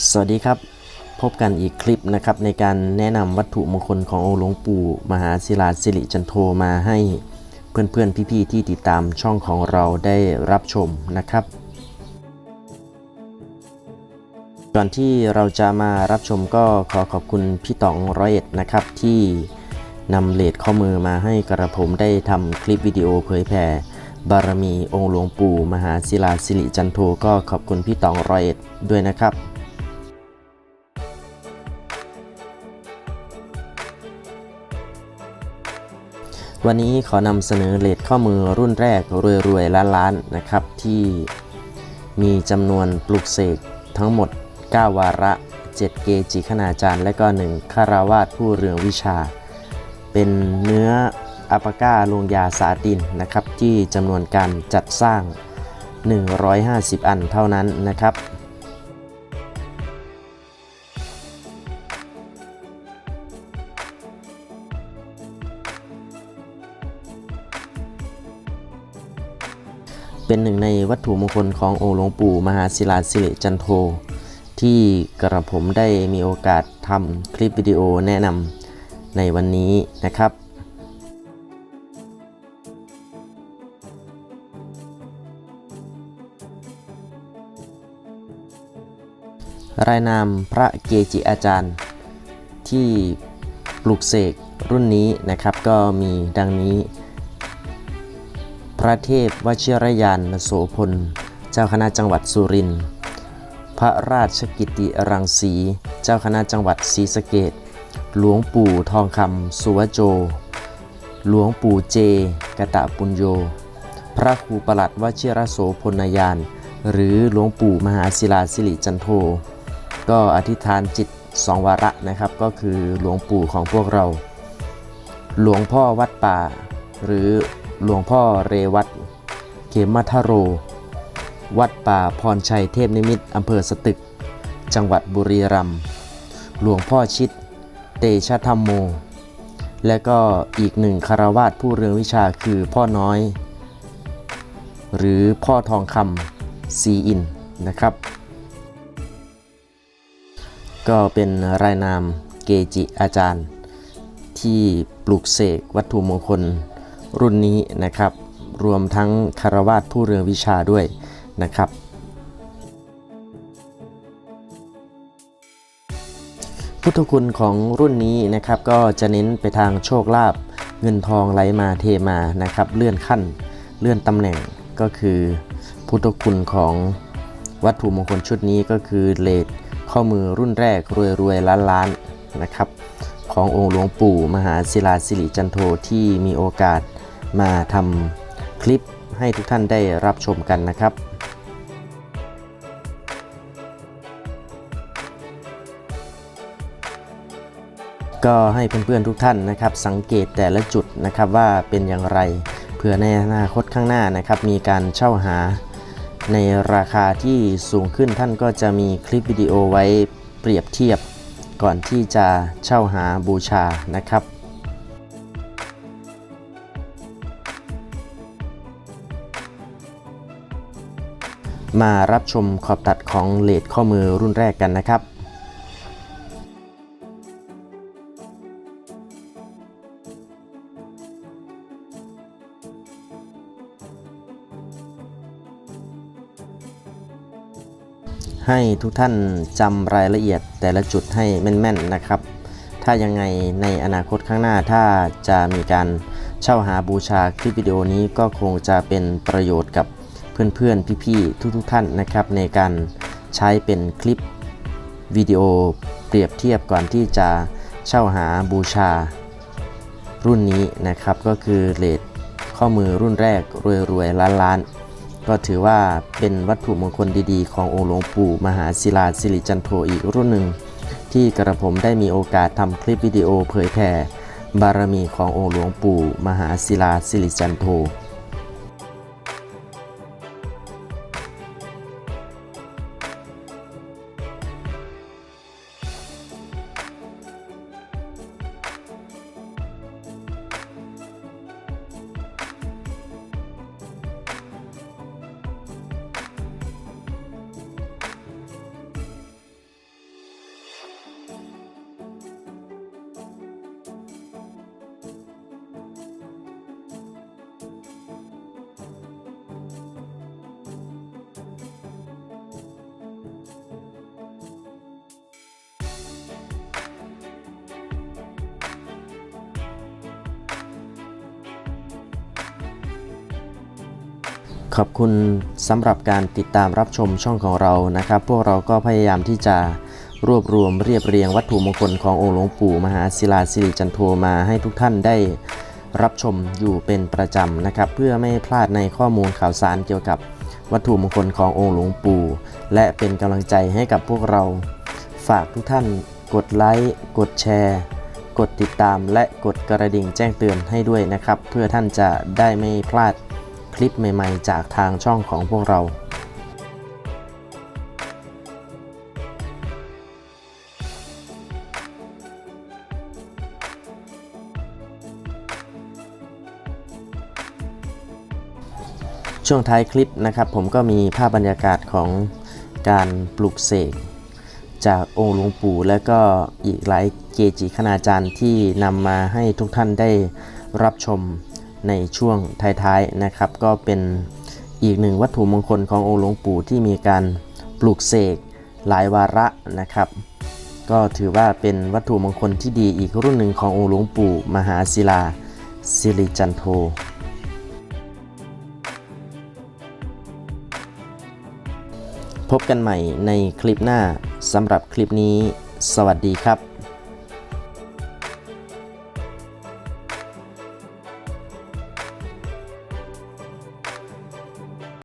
สวัสดีครับ พบกันอีกคลิปนะครับในการแนะนำวัตถุมงคลขององค์หลวงปู่มหาศิลาสิริจันโทมาให้เพื่อนๆพี่ๆที่ติดตามช่องของเราได้รับชมนะครับก่อนที่เราจะมารับชมก็ขอขอบคุณพี่ต๋องร้อยเอ็ดนะครับที่นำเลดข้อมือมาให้กระผมได้ทำคลิปวิดีโอเผยแผ่บารมีองค์หลวงปู่มหาศิลาสิริจันโทก็ขอบคุณพี่ต๋องร้อยเอ็ดด้วยนะครับ วันนี้ขอนำเสนอเลทข้อมือรุ่นแรกรวยๆล้านล้านนะครับ ที่มีจำนวนปลุกเสกทั้งหมด 9 วาระ 7 เกจิคณาจารย์ และก็ 1คาราวาสผู้เรืองวิชา เป็นเนื้ออัปก้าลงยาสาตินนะครับ ที่จำนวนการจัดสร้าง 150 อันเท่านั้นนะครับ เป็นหนึ่งในวัตถุมงคลขององค์หลวงปู่มหาศิลาสิริจันโท ที่กระผมได้มีโอกาสทำคลิปวิดีโอแนะนำในวันนี้นะครับรายนามพระเกจิอาจารย์ ที่ปลุกเสกรุ่นนี้นะครับก็มีดังนี้ พระเทพวชิรยานโสพล เจ้าคณะจังหวัดสุรินทร์ พระราชกิติรังสี เจ้าคณะจังหวัดศรีสะเกดหลวงปู่ทองคำสุวโจ หลวงปู่เจ กะตะปุญโย พระครูประหลัดวชิรโสพลยาน หรือหลวงปู่มหาศิลาสิริจันโท ก็อธิษฐานจิตสองวาระนะครับ ก็คือหลวงปู่ของพวกเรา หลวงพ่อวัดป่า หรือ หลวงพ่อเรวัตเขมัทโร วัดป่าพรชัยเทพนิมิตอำเภอสตึก จังหวัดบุรีรัมย์หลวงพ่อชิด เตชะธรรมโม และก็อีกหนึ่งคารวาสผู้เรืองวิชาคือพ่อน้อย หรือพ่อทองคำซีอินนะครับ ก็เป็นรายนามเกจิอาจารย์ที่ปลูกเสกวัตถุมงคล รุ่นนี้นะครับ รวมทั้งคารวาสผู้เรืองวิชาด้วยนะครับ พุทธคุณของรุ่นนี้นะครับ ก็จะเน้นไปทางโชคลาภเงินทองไหลมาเทมานะครับ เลื่อนขั้นเลื่อนตำแหน่งก็คือพุทธคุณของวัตถุมงคลชุดนี้ก็คือเลดข้อมือรุ่นแรกรวยรวยล้านล้านๆนะครับ ขององค์หลวงปู่มหาศิลาสิริจันโทที่มีโอกาส มาทำคลิปให้ทุกท่านได้รับชมกันนะครับก็ให้เพื่อนๆทุกท่านนะครับสังเกตแต่ละจุดนะครับว่าเป็นอย่างไรเพื่อในอนาคตข้างหน้านะครับมีการเช่าหา ในราคาที่สูงขึ้นท่านก็จะมีคลิปวิดีโอไว้เปรียบเทียบ ก่อนที่จะเช่าหาบูชานะครับ มารับชมขอบตัดของเลดข้อมือรุ่นแรกกันนะครับให้ทุกท่านจำรายละเอียดแต่ละจุดให้แม่นๆนะครับ ถ้ายังไงในอนาคตข้างหน้าถ้าจะมีการเช่าหาบูชาคลิปวิดีโอนี้ก็คงจะเป็นประโยชน์กับ เพื่อนๆ พี่ๆ ทุกๆท่านนะครับ ในการใช้เป็นคลิปวิดีโอเปรียบเทียบก่อนที่จะเช่าหาบูชา รุ่นนี้นะครับก็คือเลดข้อมือรุ่นแรกรวยๆล้านล้านๆ ก็ถือว่าเป็นวัตถุมงคลดีๆ ขององค์หลวงปู่มหาศิลาสิริจันโทอีกรุ่นหนึ่ง ที่กระผมได้มีโอกาสทำคลิปวิดีโอเผยแผ่บารมีขององค์หลวงปู่มหาศิลาสิริจันโท ขอบคุณสำหรับการติดตามรับชมช่องของเรานะครับ พวกเราก็พยายามที่จะรวบรวมเรียบเรียงวัตถุมงคลขององค์หลวงปู่มหาศิลาสิริจันโทมาให้ทุกท่านได้รับชมอยู่เป็นประจำนะครับ เพื่อไม่พลาดในข้อมูลข่าวสารเกี่ยวกับวัตถุมงคลขององค์หลวงปู่ และเป็นกำลังใจให้กับพวกเรา ฝากทุกท่านกดไลค์กดแชร์ กดติดตามและกดกระดิ่งแจ้งเตือนให้ด้วยนะครับ เพื่อท่านจะได้ไม่พลาด คลิปใหม่ๆ จากทางช่องของพวกเราช่วงท้ายคลิปนะครับ ผมก็มีภาพบรรยากาศของการปลุกเสกจากองค์หลวงปู่และก็อีกหลายเกจิคณาจารย์ที่นำมาให้ทุกท่านได้รับชม ในช่วงท้ายๆนะครับ ก็เป็นอีกหนึ่งวัตถุมงคลขององค์หลวงปู่ที่มีการปลูกเสกหลายวาระนะครับ ก็ถือว่าเป็นวัตถุมงคลที่ดีอีกรุ่นหนึ่งขององค์หลวงปู่มหาศิลาสิริจันโทพบกันใหม่ในคลิปหน้าสำหรับคลิปนี้ สวัสดีครับ